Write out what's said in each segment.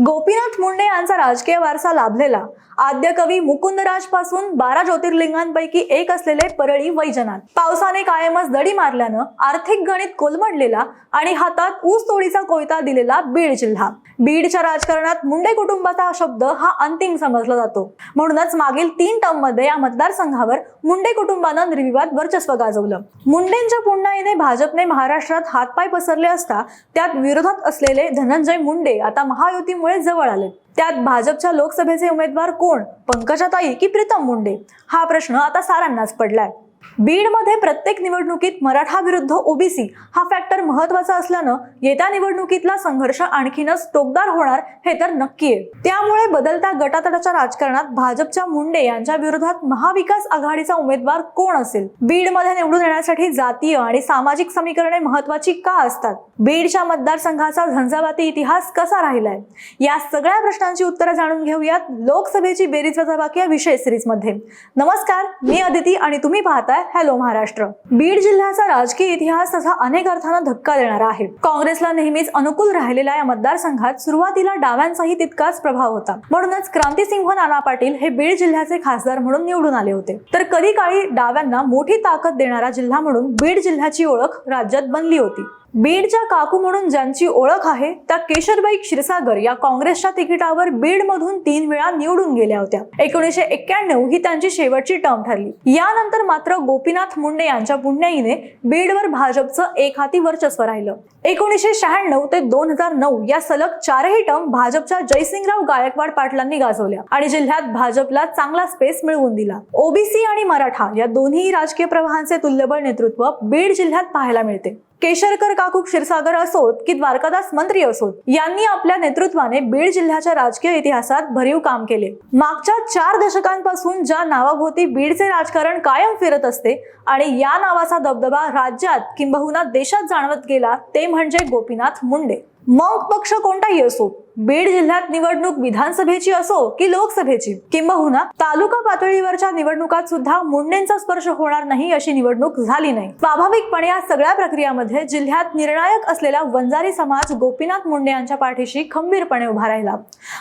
गोपीनाथ मुंडे यांचा राजकीय वारसा लाभलेला. आद्य कवी मुकुंदराजपासून बारा ज्योतिर्लिंगांपैकी एक असलेले परळी वैजनाथ. पावसाने कायमच दडी मारल्यानं आर्थिक गणित कोलमडलेला आणि हातात ऊस तोडीचा कोयता दिलेला बीड जिल्हा. बीडच्या राजकारणात मुंडे कुटुंबाचा शब्द हा अंतिम समजला जातो. म्हणूनच मागील तीन टर्ममध्ये या मतदारसंघावर मुंडे कुटुंबानं निर्विवाद वर्चस्व गाजवलं. मुंडेंच्या पुण्याईने भाजपने महाराष्ट्रात हातपाय पसरले असता त्यात विरोधात असलेले धनंजय मुंडे आता महायुती मुळे जवळ आले. त्यात भाजपच्या लोकसभेचे उमेदवार कोण? पंकजाताई की प्रीतम मुंडे? हा प्रश्न आता सारांनाच पडलाय. बीडमध्ये प्रत्येक निवडणुकीत मराठा विरुद्ध ओबीसी हा फॅक्टर महत्त्वाचा असल्यानं येत्या निवडणुकीतला संघर्ष आणखीनच टोकदार होणार हे तर नक्की आहे. त्यामुळे बदलत्या गटातटाच्या राजकारणात भाजपच्या मुंडे यांच्या विरोधात महाविकास आघाडीचा उमेदवार कोण असेल? बीडमध्ये निवडून येण्यासाठी जातीय आणि सामाजिक समीकरणे महत्वाची का असतात? बीडच्या मतदारसंघाचा झंझावाती इतिहास कसा राहिलाय? या सगळ्या प्रश्नांची उत्तरं जाणून घेऊयात लोकसभेची बेरीज वजाबाकी या विषय सिरीजमध्ये. नमस्कार मी अदिती आणि तुम्ही पाहता आहे. हॅलो महाराष्ट्र. बीड जिल्ह्याचा राजकीय इतिहास तसा अनेक अर्थानं धक्का देणारा आहे. काँग्रेसला नेहमीच अनुकूल राहिलेल्या या मतदारसंघात सुरुवातीला डाव्यांचाही तितकाच प्रभाव होता. म्हणूनच क्रांतिसिंह नाना पाटील हे बीड जिल्ह्याचे खासदार म्हणून निवडून आले होते. तर कधी काळी डाव्यांना मोठी ताकद देणारा जिल्हा म्हणून बीड जिल्ह्याची ओळख राज्यात बनली होती. बीडच्या काकू म्हणून ज्यांची ओळख आहे त्या केशरबाई क्षीरसागर या काँग्रेसच्या तिकिटावर बीड मधून तीन वेळा निवडून गेल्या होत्या. एकोणीसशे एक्क्याण्णव ही त्यांची शेवटची टर्म ठरली. यानंतर मात्र गोपीनाथ मुंडे यांच्या पुण्याईने बीडवर भाजपचं एक हाती वर्चस्व राहिलं. एकोणीसशे शहाण्णव ते दोन हजार नऊ या सलग चारही टर्म भाजपच्या जयसिंगराव गायकवाड पाटलांनी गाजवल्या आणि जिल्ह्यात भाजपला चांगला स्पेस मिळवून दिला. ओबीसी आणि मराठा या दोन्ही राजकीय प्रवाहांचे तुल्यबळ नेतृत्व बीड जिल्ह्यात पाहायला मिळते. केशरकर काकू क्षीरसागर असोत की द्वारकादास मंत्री असोत यांनी आपल्या नेतृत्वाने बीड जिल्ह्याच्या राजकीय इतिहासात भरीव काम केले. मागच्या चार दशकांपासून ज्या नावाभोवती बीडचे राजकारण कायम फिरत असते आणि या नावाचा दबदबा राज्यात किंबहुना देशात जाणवत गेला ते म्हणजे गोपीनाथ मुंडे. मग पक्ष कोणताही असो बीड जिल्ह्यात निवडणूक विधानसभेची असो की लोकसभेची किंबहुना तालुका पातळीवरच्या निवडणुकात सुद्धा मुंडेंचा स्पर्श होणार नाही अशी निवडणूक झाली नाही. स्वाभाविकपणे या सगळ्या प्रक्रियामध्ये जिल्ह्यात निर्णायक असलेला वंजारी समाज गोपीनाथ मुंडे यांच्या पाठीशी खंबीरपणे उभा राहिला.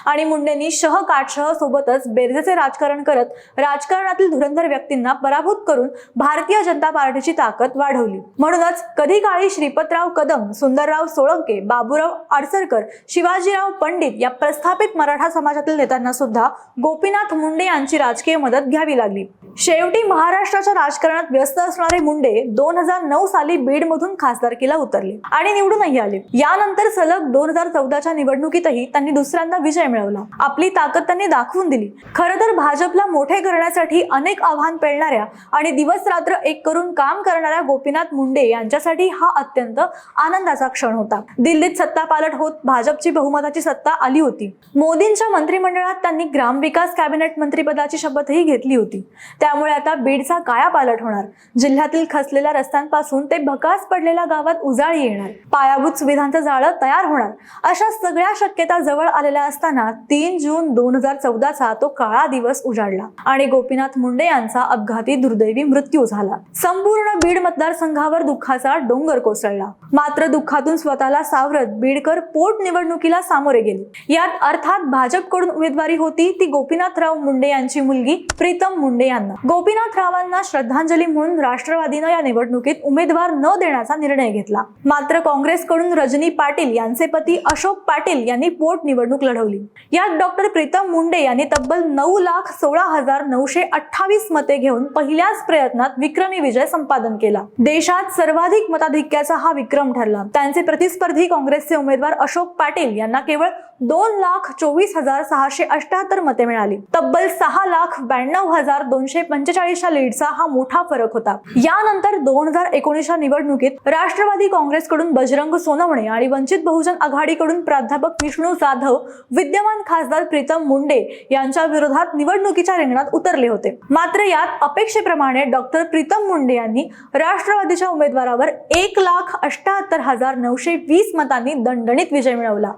आणि मुंडेंनी शह काटशह सोबतच बेरजेचे राजकारण करत राजकारणातील धुरंधर व्यक्तींना पराभूत करून भारतीय जनता पार्टीची ताकद वाढवली. म्हणूनच कधी काळी श्रीपतराव कदम सुंदरराव सोळंके बाबूराव आडसरकर शिवाजीराव पंडित या प्रस्थापित मराठा समाजातील नेत्यांना सुद्धा गोपीनाथ मुंडे यांची राजकीय मदत घ्यावी लागली. शेवटी महाराष्ट्राच्या राजकारणात व्यस्त असणारे मुंडे दोन हजार नऊ साली बीड मधून खासदारकीला उतरले आणि निवडूनही आले. यानंतर सलग दोन हजार चौदाच्या निवडणुकीतही त्यांनी दुसऱ्यांदा विजय मिळवला. आपली ताकद त्यांनी दाखवून दिली. खरं तर भाजपला मोठे करण्यासाठी अनेक आव्हान पेलणाऱ्या आणि दिवस रात्र एक करून काम करणाऱ्या गोपीनाथ मुंडे यांच्यासाठी हा अत्यंत आनंदाचा क्षण होता. दिल्लीत सत्ता पालट होत भाजपची बहुमताची सत्ता आली होती. मोदींच्या मंत्रिमंडळात त्यांनी ग्रामविकास कॅबिनेट मंत्रिपदाची शपथही घेतली होती. त्यामुळे आता बीडचा काया पालट होणार. जिल्ह्यातील खचलेल्या रस्त्यांपासून ते भकास पडलेल्या गावात उजाळी येणार. पायाभूत सुविधांचं जाळं तयार होणार. अशा सगळ्या शक्यता जवळ आलेल्या असताना तीन जून दोन हजार चौदाचा तो काळा दिवस उजाडला आणि गोपीनाथ मुंडे यांचा अपघाती दुर्दैवी मृत्यू झाला. संपूर्ण बीड मतदारसंघावर दुःखाचा डोंगर कोसळला. मात्र दुःखातून स्वतःला सावरत बीडकर पोट निवडणुकीला पुढे गेली. यात अर्थात भाजपकडून उमेदवारी होती ती गोपीनाथराव मुंडे यांची मुलगी प्रीतम मुंडे यांना. गोपीनाथरावांना श्रद्धांजली म्हणून राष्ट्रवादीनं या निवडणुकीत उमेदवार न देण्याचा निर्णय घेतला. मात्र काँग्रेसकडून रजनी पाटील यांचे पती अशोक पाटील यांनी पोट निवडणूक लढवली. यात डॉक्टर प्रीतम मुंडे यांनी तब्बल नऊ लाख सोळा हजार नऊशे अठ्ठावीस मते घेऊन पहिल्याच प्रयत्नात विक्रमी विजय संपादन केला. देशात सर्वाधिक मताधिक्याचा हा विक्रम ठरला. त्यांचे प्रतिस्पर्धी काँग्रेसचे उमेदवार अशोक पाटील यांना केवळ दोन लाख चोवीस हजार सहाशे अठ्याहत्तर मते मिळाली. तब्बल सहा लाख ब्याण्णव हजार दोनशे पंचेचाळीसच्या लीडचा हा मोठा फरक होता. यानंतर दोन हजार एकोणीसच्या निवडणुकीत राष्ट्रवादी काँग्रेसकडून बजरंग सोनवणे आणि वंचित बहुजन आघाडीकडून प्राध्यापक विष्णू जाधव विद्यमान खासदार प्रीतम मुंडे यांच्या विरोधात निवडणुकीच्या रिंगणात उतरले होते. मात्र यात अपेक्षेप्रमाणे डॉक्टर प्रीतम मुंडे यांनी राष्ट्रवादीच्या उमेदवारावर एक लाख अठ्याहत्तर हजार नऊशे वीस मतांनी दणदणीत विजय मिळवला.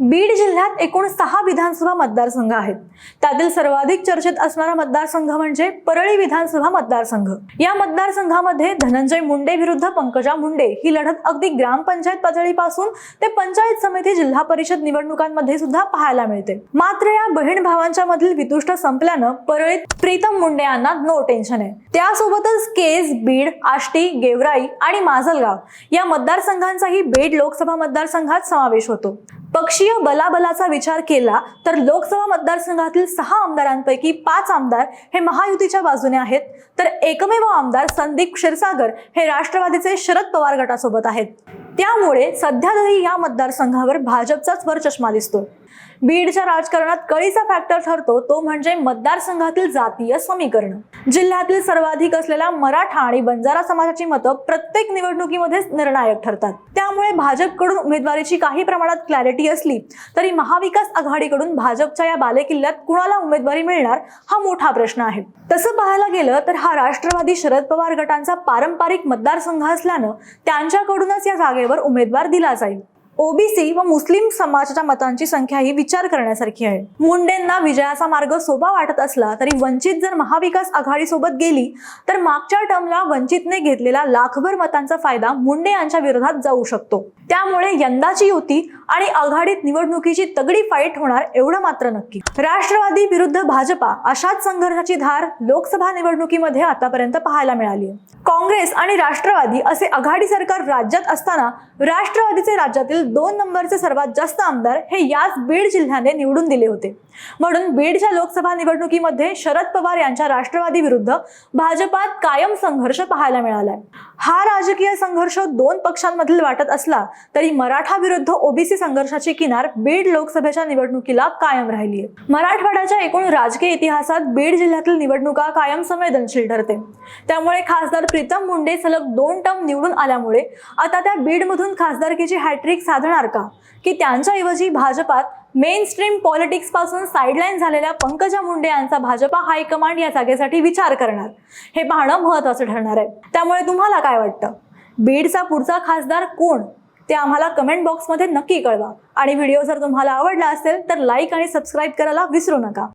बीड जिल्ह्यात एकूण सहा विधानसभा मतदारसंघ आहेत. त्यातील सर्वाधिक चर्चेत असणारा मतदारसंघ म्हणजे परळी विधानसभा मतदारसंघ. या मतदारसंघामध्ये धनंजय मुंडे विरुद्ध पंकजा मुंडे ही लढत अगदी ग्रामपंचायत पातळीपासून ते पंचायत समिती जिल्हा परिषद निवडणुकांमध्ये सुद्धा पाहायला मिळते. मात्र या बहीण भावांच्या मधील वितुष्ट संपल्यानं परळीत प्रीतम मुंडे यांना नो टेन्शन आहे. त्यासोबतच केज बीड आष्टी गेवराई आणि माजलगाव या मतदारसंघांचाही बीड लोकसभा मतदारसंघात समावेश होतो. पक्षीय बलाबलाचा विचार केला तर लोकसभा मतदारसंघातील सहा आमदारांपैकी पाच आमदार हे महायुतीच्या बाजूने आहेत. तर एकमेव आमदार संदीप क्षीरसागर हे राष्ट्रवादीचे शरद पवार गटासोबत आहेत. त्यामुळे सध्या तरी या मतदारसंघावर भाजपचाच वर चष्मा दिसतो बीडच्या राजकारणात कळीचा फॅक्टर ठरतो तो म्हणजे मतदारसंघातील जातीय समीकरण. जिल्ह्यातील सर्वाधिक असलेला मराठा आणि बंजारा समाजाची मतं प्रत्येक निवडणुकीमध्येच निर्णायक ठरतात. त्यामुळे भाजपकडून उमेदवारीची काही प्रमाणात क्लॅरिटी असली तरी महाविकास आघाडीकडून भाजपच्या या बालेकिल्ल्यात कुणाला उमेदवारी मिळणार हा मोठा प्रश्न आहे. तसं पाहायला गेलं तर हा राष्ट्रवादी शरद पवार गटांचा पारंपरिक मतदारसंघ असल्यानं त्यांच्याकडूनच या जागेवर उमेदवार दिला जाईल. ओबीसी व मुस्लिम समाजाच्या मतांची संख्या ही विचार करण्यासारखी आहे. मुंडेंना विजयाचा मार्ग सोपा वाटत असला तरी वंचित जर महाविकास आघाडी सोबत गेली तर मागच्या टर्मला वंचितने घेतलेला लाखभर मतांचा फायदा मुंडे यांच्या विरोधात जाऊ शकतो. त्यामुळे यंदाची युती आणि आघाडीत निवडणुकीची तगडी फाईट होणार एवढं मात्र नक्की. राष्ट्रवादी विरुद्ध भाजपा अशाच संघर्षाची धार लोकसभा निवडणुकीमध्ये आतापर्यंत पाहायला मिळाली काँग्रेस आणि राष्ट्रवादी असे आघाडी सरकार राज्यात असताना राष्ट्रवादीचे राज्यातील दोन नंबरचे सर्वात जास्त आमदार हे याच बीड जिल्ह्याने निवडून दिले होते. म्हणून बीडच्या लोकसभा निवडणुकीमध्ये शरद पवार यांच्या राष्ट्रवादी विरुद्ध भाजपात कायम संघर्ष पाहायला मिळालाय. हा राजकीय संघर्ष दोन पक्षांमधील वाटत असला तरी मराठा विरुद्ध ओबीसी संघर्षाची किनार बीड लोकसभेच्या निवडणुकीला कायम राहिली आहे. मराठवाड्याच्या एकूण राजकीय इतिहासात बीड जिल्ह्यातील निवडणुका कायम संवेदनशील ठरते. त्यामुळे खासदार प्रीतम मुंडे सलग दोन टर्म निवडून आल्यामुळे आता त्या बीडमधून खासदारकीची हॅट्रिक साधणार का? की त्यांच्याऐवजी भाजपात मेन स्ट्रीम पॉलिटिक्सपासून साईडलाईन झालेल्या पंकजा मुंडे यांचा भाजपा हायकमांड या जागेसाठी विचार करणार. हे पाहणं महत्वाचं ठरणार आहे. त्यामुळे तुम्हाला काय वाटतं? बीडचा पुढचा खासदार कोण? ते आम्हाला कमेंट बॉक्समध्ये नक्की कळवा. आणि व्हिडिओ जर तुम्हाला आवडला असेल तर लाईक आणि सबस्क्राईब करायला विसरू नका.